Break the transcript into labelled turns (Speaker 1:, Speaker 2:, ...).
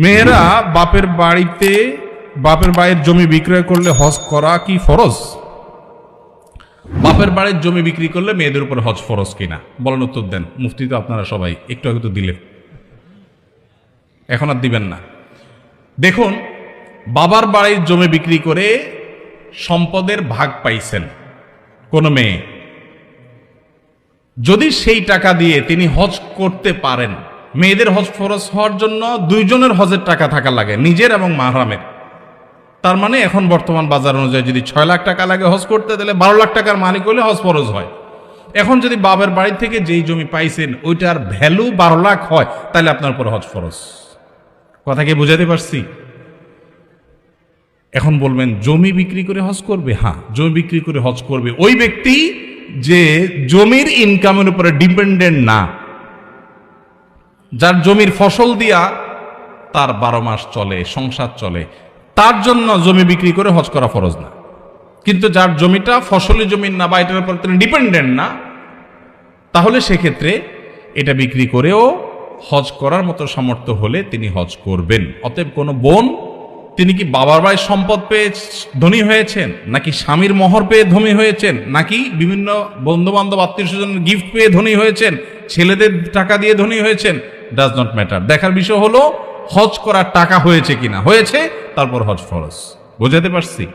Speaker 1: মেয়েরা বাপের বাড়িতে, বাপের বাড়ির জমি বিক্রয় করলে হজ করা কি ফরজ? বাপের বাড়ির জমি বিক্রি করলে মেয়েদের উপর হজ ফরজ কিনা? বলেন উত্তর দেন। মুফতি তো আপনারা সবাই, একটু আগে তো দিলেন। এখন আর দিবেন না। দেখুন, বাবার বাড়ির জমি বিক্রি করে সম্পদের ভাগ পাইছেন কোন মেয়ে। যদি সেই টাকা দিয়ে তিনি হজ করতে পারেন মেয়েদের হজ ফরজ হওয়ার জন্য দুইজনের হজের টাকা থাকা লাগে, নিজের এবং মাহরামের। তার মানে এখন বর্তমান বাজার অনুযায়ী যদি ছয় লাখ টাকা লাগে হজ করতে, তাহলে বারো লাখ টাকার মালিক হলে হজ ফরজ হয়। এখন যদি বাবার বাড়ি থেকে যেই জমি পাইছেন, ওইটার ভ্যালু বারো লাখ হয়, তাহলে আপনার উপর হজ ফরজ। কথা কি বুঝাতে পারছি? এখন বলবেন, জমি বিক্রি করে হজ করবে? হ্যাঁ জমি বিক্রি করে হজ করবে। ওই ব্যক্তি যে জমির ইনকামের উপরে ডিপেন্ডেন্ট না যার জমির ফসল দিয়া তার বারো মাস চলে, সংসার চলে, তার জন্য জমি বিক্রি করে হজ করা ফরজ না। কিন্তু যার জমিটা ফসলি জমির না বা এটার উপর তিনি ডিপেন্ডেন্ট না, তাহলে সেক্ষেত্রে এটা বিক্রি করেও হজ করার মতো সামর্থ্য হলে তিনি হজ করবেন। অতএব কোনো বোন, তিনি কি বাবার ভাই সম্পদ পেয়ে ধনী হয়েছেন, নাকি স্বামীর মোহর পেয়ে ধনী হয়েছেন, নাকি বিভিন্ন বন্ধু বান্ধব আত্মীয় স্বজন গিফট পেয়ে ধনী হয়েছেন, ছেলেদের টাকা দিয়ে ধনী হয়েছেন ডাজ নট ম্যাটার দেখার বিষয় হলো, হজ করার টাকা হয়েছে কিনা? হয়েছে, তারপর হজ ফরজ। বোঝাতে পারছি?